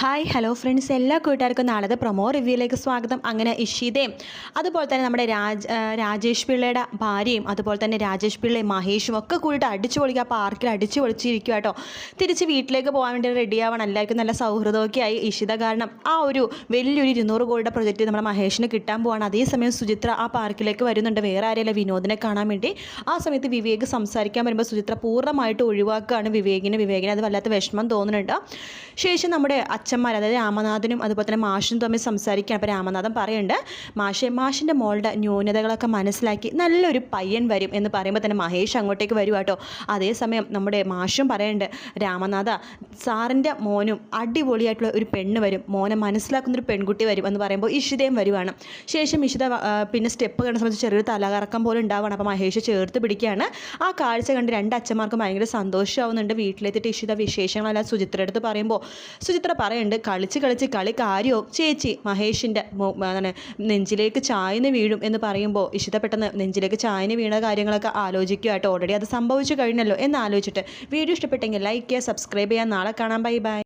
Hi hello friends എല്ലാ കൂട്ടുകാർക്കും നാളത്തെ പ്രൊമോ റിവ്യൂയിലേക്ക് സ്വാഗതം. അങ്ങനെ ഇഷിതയും അതുപോലെ തന്നെ നമ്മുടെ രാജ രാജേഷ് പിള്ളയുടെ ഭാര്യയും അതുപോലെ തന്നെ രാജേഷ് പിള്ളയും മഹേഷും ഒക്കെ കൂടിയിട്ട് അടിച്ചു പൊളിക്കുക ആ പാർക്കിൽ അടിച്ചു പൊളിച്ചിരിക്കുക കേട്ടോ. തിരിച്ച് വീട്ടിലേക്ക് പോകാൻ വേണ്ടി റെഡി ആവണം. എല്ലാവർക്കും നല്ല സൗഹൃദമൊക്കെ ആയി ഇഷിത കാരണം ആ ഒരു വലിയൊരു ഇരുന്നൂറ് കോടിയുടെ പ്രൊജക്റ്റ് നമ്മുടെ മഹേഷിന് കിട്ടാൻ പോവാണ്. അതേസമയം സുചിത്ര ആ പാർക്കിലേക്ക് വരുന്നുണ്ട്. വേറെ ആരെയല്ല? വിനോദിനെ കാണാൻ വേണ്ടി. ആ സമയത്ത് വിവേക് സംസാരിക്കാൻ വരുമ്പോൾ സുചിത്ര പൂർണമായിട്ട് ഒഴിവാക്കുകയാണ് വിവേകിന്. വിവേകിന് അത് വല്ലാത്ത വിഷമം തോന്നുന്നുണ്ട്. ശേഷം നമ്മുടെ അച്ഛന്മാർ അതായത് രാമനാഥനും അതുപോലെ തന്നെ മാഷും തമ്മിൽ സംസാരിക്കുകയാണ് അപ്പോൾ രാമനാഥൻ പറയുന്നുണ്ട്. മാഷെ മാഷിന്റെ മോളുടെ ന്യൂനതകളൊക്കെ മനസ്സിലാക്കി നല്ലൊരു പയ്യൻ വരും എന്ന് പറയുമ്പോൾ തന്നെ മഹേഷ് അങ്ങോട്ടേക്ക് വരും കേട്ടോ അതേസമയം നമ്മുടെ മാഷും പറയുന്നുണ്ട് രാമനാഥ സാറിന്റെ മോനും അടിപൊളിയായിട്ടുള്ള ഒരു പെണ്ണ് വരും. മോനെ മനസ്സിലാക്കുന്നൊരു പെൺകുട്ടി വരും എന്ന് പറയുമ്പോൾ ഇഷിതയും വരുവാണ്. ശേഷം ഇഷിത പിന്നെ സ്റ്റെപ്പ് കണ്ട സമയത്ത് ചെറിയൊരു തലകറക്കം പോലെ ഉണ്ടാവണം. അപ്പോൾ മഹേഷ് ചേർത്ത് പിടിക്കുകയാണ്. ആ കാഴ്ച കണ്ട് രണ്ട് അച്ഛന്മാർക്കും ഭയങ്കര സന്തോഷമാവുന്നുണ്ട്. വീട്ടിലെത്തിയിട്ട് ഇഷിത വിശേഷങ്ങളെല്ലാം സുചിത്ര അടുത്ത് പറയുമ്പോൾ സുചിത്ര പറയുന്നുണ്ട് കളിച്ച് കളിച്ച് കളി കാര്യവും ചേച്ചി മഹേഷിന്റെ എന്താണ് നെഞ്ചിലേക്ക് ചായന്ന് വീഴും എന്ന് പറയുമ്പോൾ ഇഷിത പെട്ടെന്ന് നെഞ്ചിലേക്ക് ചായന്ന് വീണ കാര്യങ്ങളൊക്കെ ആലോചിക്കുമായിട്ട് ഓൾറെഡി അത് സംഭവിച്ചു കഴിഞ്ഞല്ലോ എന്ന് ആലോചിച്ചിട്ട് വീഡിയോ ഇഷ്ടപ്പെട്ടെങ്കിൽ ലൈക്ക് ചെയ്യുക സബ്സ്ക്രൈബ് ചെയ്യുക. നാളെ കാണാം. Bye bye